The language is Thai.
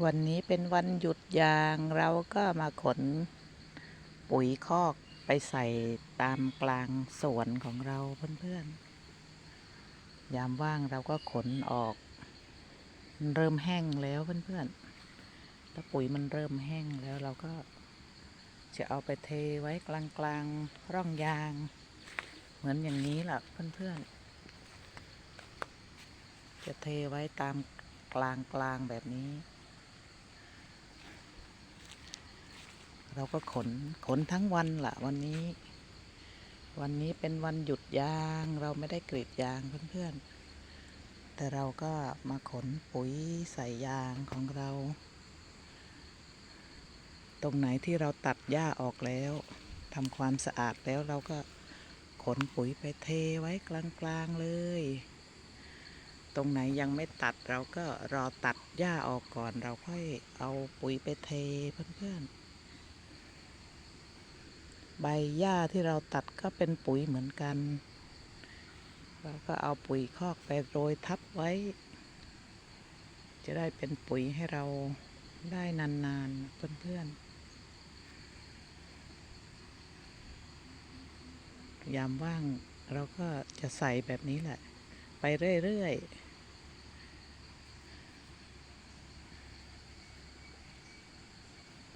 วันนี้เป็นวันหยุดยางเราก็มาขนปุ๋ยคอกไปใส่ตามกลางสวนของเราเพื่อนๆ ยามว่างเราก็ขนออก เริ่มแห้งแล้วเพื่อนๆ ถ้าปุ๋ยมันเริ่มแห้งแล้วเราก็จะเอาไปเทไว้กลางกลางๆร่องยาง เหมือนอย่างนี้แหละเพื่อนๆ จะเทไว้ตามกลางกลางๆแบบนี้ เราก็ขนขนทั้งวันละวันนี้ วันนี้เป็นวันหยุดยาง เราไม่ได้กรีดยางเพื่อนๆ แต่เราก็มาขนปุ๋ยใส่ยางของเรา ตรงไหนที่เราตัดหญ้าออกแล้วทำความสะอาดแล้วเราก็ขนปุ๋ยไปเทไว้กลางๆเลย ตรงไหนยังไม่ตัดเราก็รอตัดหญ้าออกก่อน เราค่อยเอาปุ๋ยไปเทเพื่อนๆ ใบหญ้าที่เราตัดก็เป็นปุ๋ยเหมือนกัน เราก็เอาปุ๋ยคอกไปโรยทับไว้ จะได้เป็นปุ๋ยให้เราได้นานๆเพื่อนๆยามว่างเราก็จะใส่แบบนี้แหละ ไปเรื่อย ๆ